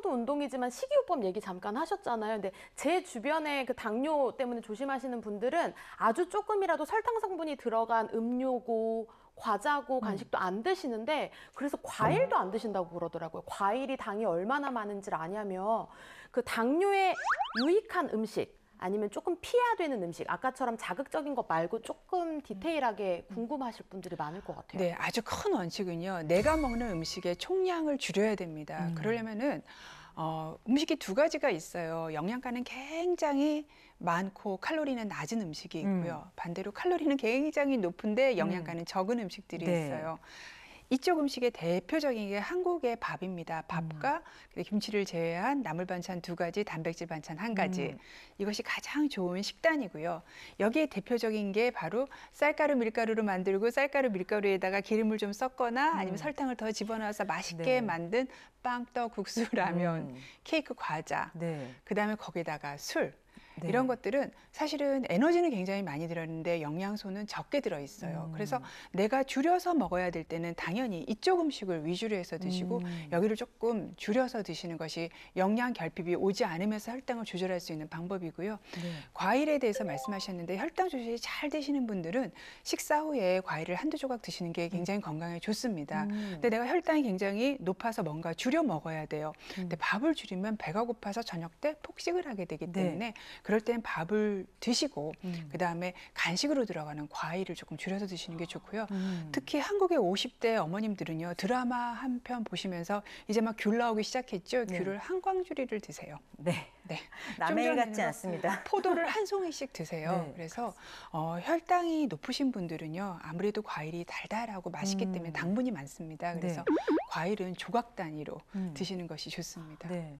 운동도 운동이지만 식이요법 얘기 잠깐 하셨잖아요. 근데 제 주변에 그 당뇨 때문에 조심하시는 분들은 아주 조금이라도 설탕 성분이 들어간 음료고 과자고 간식도 안 드시는데 그래서 과일도 안 드신다고 그러더라고요. 과일이 당이 얼마나 많은지를 아냐면 그 당뇨에 유익한 음식 아니면 조금 피해야 되는 음식 아까처럼 자극적인 것 말고 조금 디테일하게 궁금하실 분들이 많을 것 같아요. 네, 아주 큰 원칙은요. 내가 먹는 음식의 총량을 줄여야 됩니다. 음. 그러려면은 어, 음식이 두 가지가 있어요. 영양가는 굉장히 많고 칼로리는 낮은 음식이 있고요. 반대로 칼로리는 굉장히 높은데 영양가는 적은 음식들이 네. 있어요. 이쪽 음식의 대표적인 게 한국의 밥입니다. 밥과 그리고 김치를 제외한 나물 반찬 두 가지, 단백질 반찬 한 가지. 음. 이것이 가장 좋은 식단이고요. 여기에 대표적인 게 바로 쌀가루 밀가루로 만들고 쌀가루 밀가루에다가 기름을 좀 섞거나 아니면 설탕을 더 집어넣어서 맛있게 음. 네. 만든 빵, 떡, 국수, 라면, 음. 케이크, 과자. 네. 그다음에 거기다가 술. 네. 이런 것들은 사실은 에너지는 굉장히 많이 들었는데 영양소는 적게 들어 있어요. 음. 그래서 내가 줄여서 먹어야 될 때는 당연히 이쪽 음식을 위주로 해서 드시고 음. 여기를 조금 줄여서 드시는 것이 영양 결핍이 오지 않으면서 혈당을 조절할 수 있는 방법이고요. 네. 과일에 대해서 말씀하셨는데 혈당 조절이 잘 되시는 분들은 식사 후에 과일을 한두 조각 드시는 게 굉장히 건강에 좋습니다. 음. 근데 내가 혈당이 굉장히 높아서 뭔가 줄여 먹어야 돼요. 근데 밥을 줄이면 배가 고파서 저녁 때 폭식을 하게 되기 네. 때문에 그럴 땐 밥을 드시고 음. 그다음에 간식으로 들어가는 과일을 조금 줄여서 드시는 게 좋고요. 음. 특히 한국의 50대 어머님들은요. 드라마 한 편 보시면서 이제 막 귤 나오기 시작했죠. 네. 귤을 한 광주리를 드세요. 네. 네. 남의 같지 않습니다. 포도를 한 송이씩 드세요. 네. 그래서 어, 혈당이 높으신 분들은요, 아무래도 과일이 달달하고 맛있기 음. 때문에 당분이 많습니다. 그래서 네. 과일은 조각 단위로 음. 드시는 것이 좋습니다. 네.